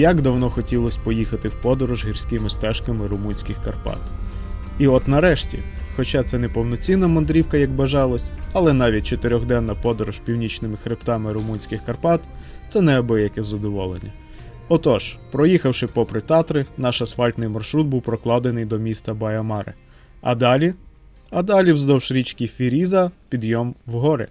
Як давно хотілося поїхати в подорож гірськими стежками румунських Карпат. І от нарешті, хоча це не повноцінна мандрівка, як бажалось, але навіть чотирьохденна подорож північними хребтами румунських Карпат це неабияке задоволення. Отож, проїхавши попри Татри, наш асфальтний маршрут був прокладений до міста Баямаре. А далі? А далі вздовж річки Фіріза підйом в гори.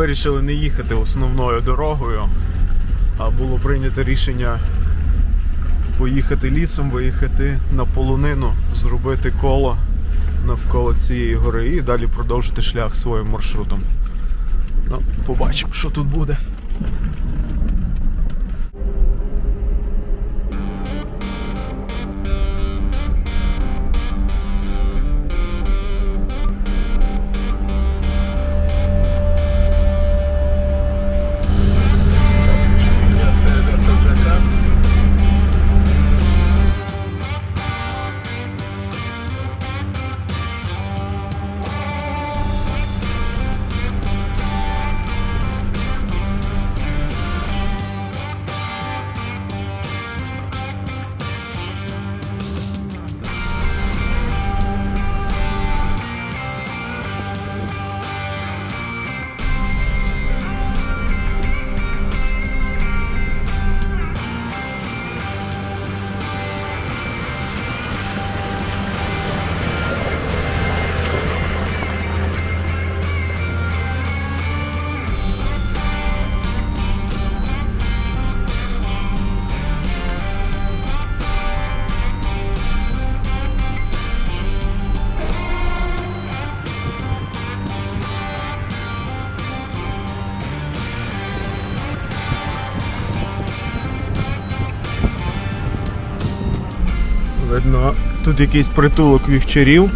Вирішили не їхати основною дорогою, а було прийнято рішення поїхати лісом, виїхати на полонину, зробити коло навколо цієї гори і далі продовжити шлях своїм маршрутом. Ну, побачимо, що тут буде. Тут якийсь притулок вівчарів.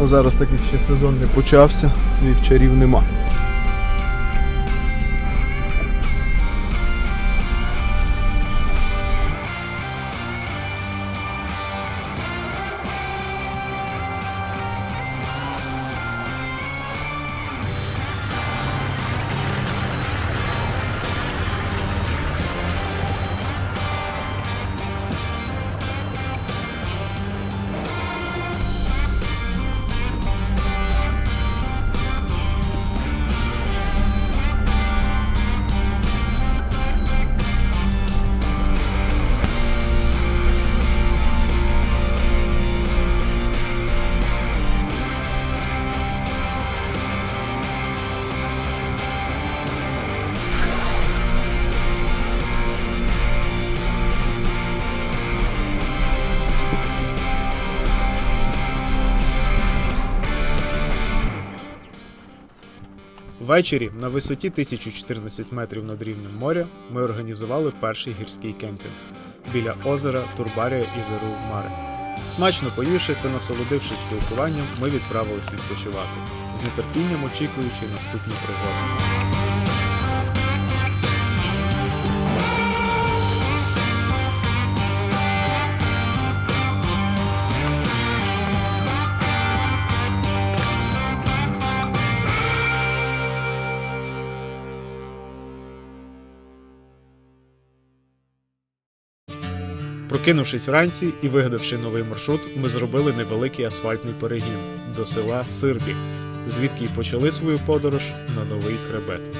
Ну, зараз такий ще сезон не почався, вівчарів нема. Ввечері на висоті 1014 метрів над рівнем моря ми організували перший гірський кемпінг біля озера Турбарія і Зеру Маре. Смачно поївши та насолодившись спілкуванням, ми відправились відпочивати, з нетерпінням очікуючи наступні пригоди. Прокинувшись вранці і вигадавши новий маршрут, ми зробили невеликий асфальтний перегін до села Сирбі, звідки й почали свою подорож на новий хребет.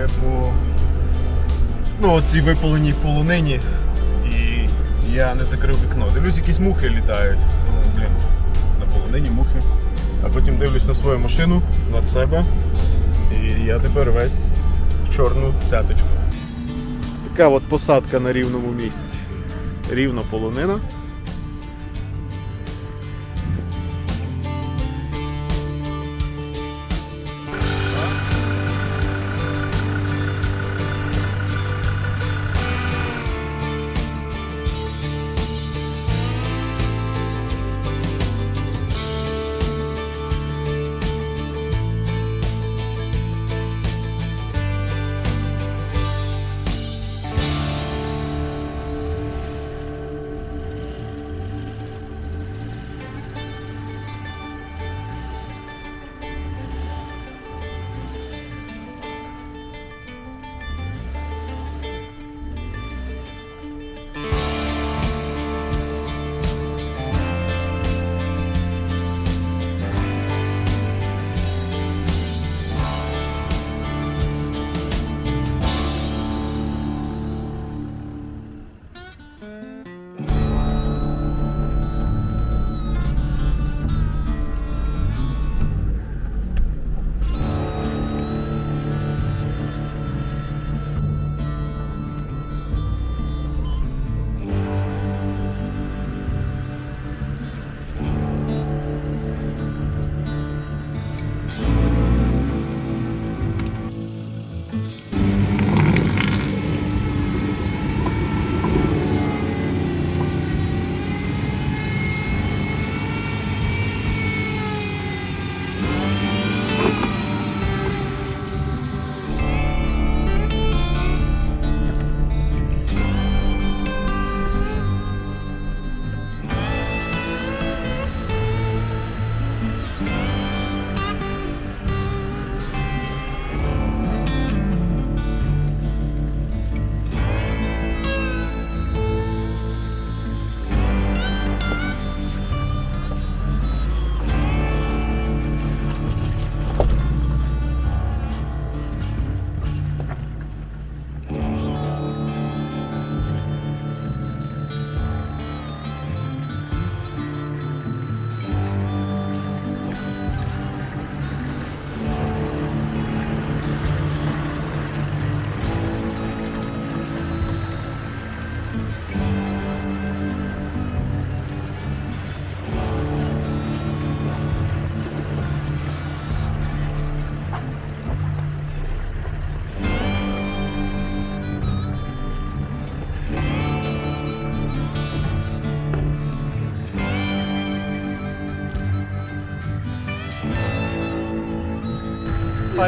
Ми по ну, оцій випаленій полонині, і я не закрив вікно. Дивлюсь, якісь мухи літають. Думаю, блін, на полонині мухи. А потім дивлюсь на свою машину, на себе. І я тепер весь в чорну цяточку. Така от посадка на рівному місці. Рівно полонина.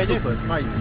fajnie? Super, fajnie.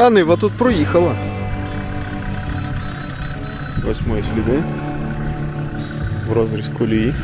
А Нива тут проїхала. Ось мої сліди. В розріз колії.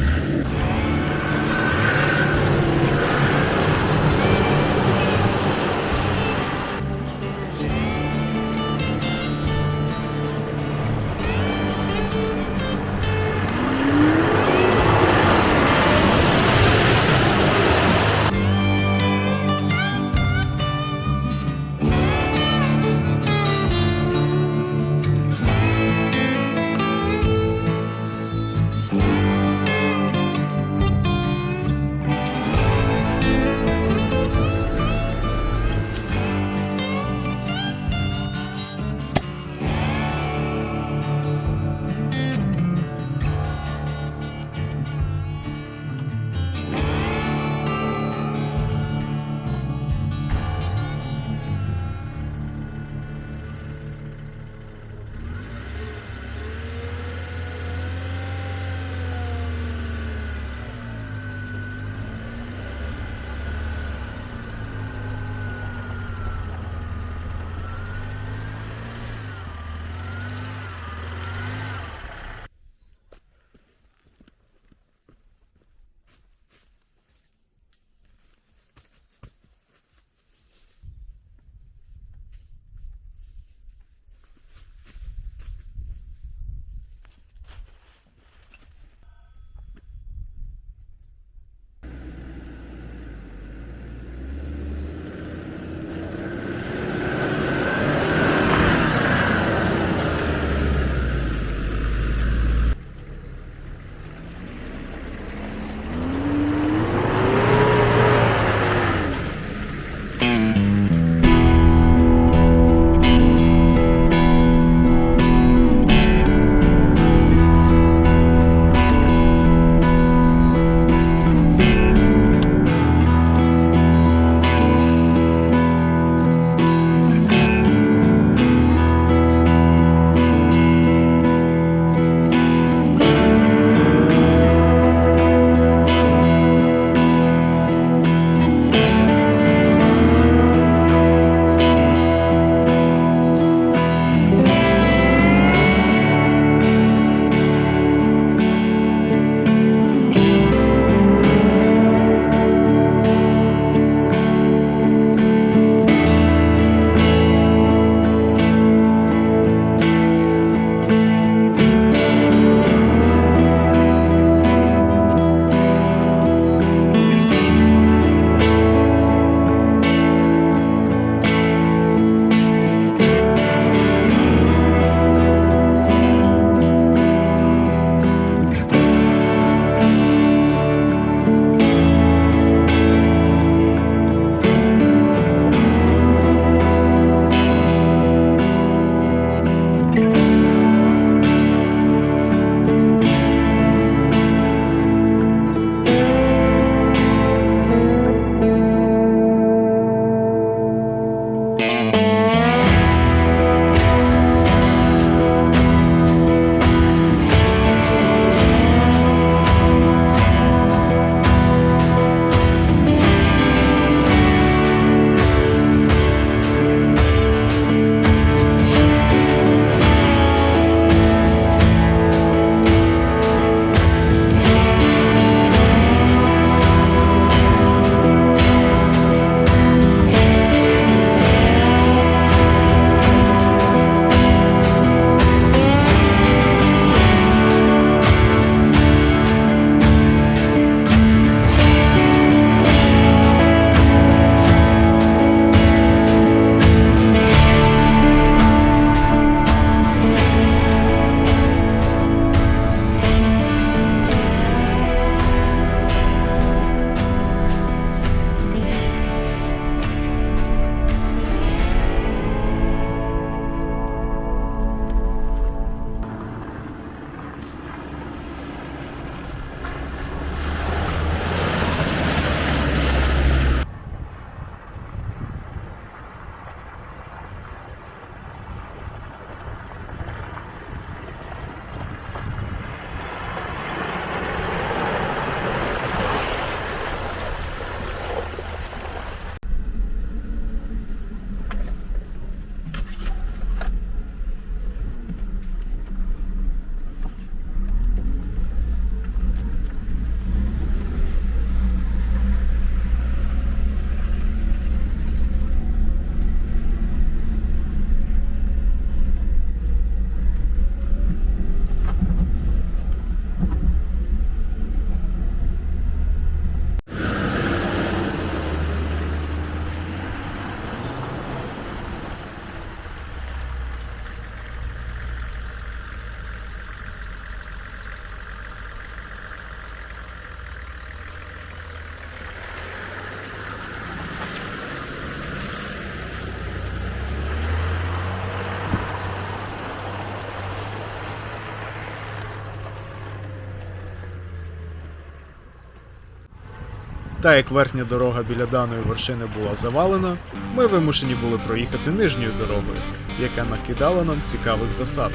Та як верхня дорога біля даної вершини була завалена, ми вимушені були проїхати нижньою дорогою, яка накидала нам цікавих засад.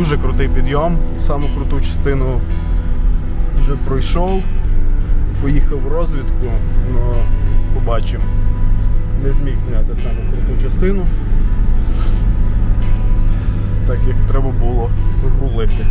Дуже крутий підйом. Саму круту частину вже пройшов. Поїхав в розвідку, але побачимо. Не зміг зняти саму круту частину. Так як треба було рулити.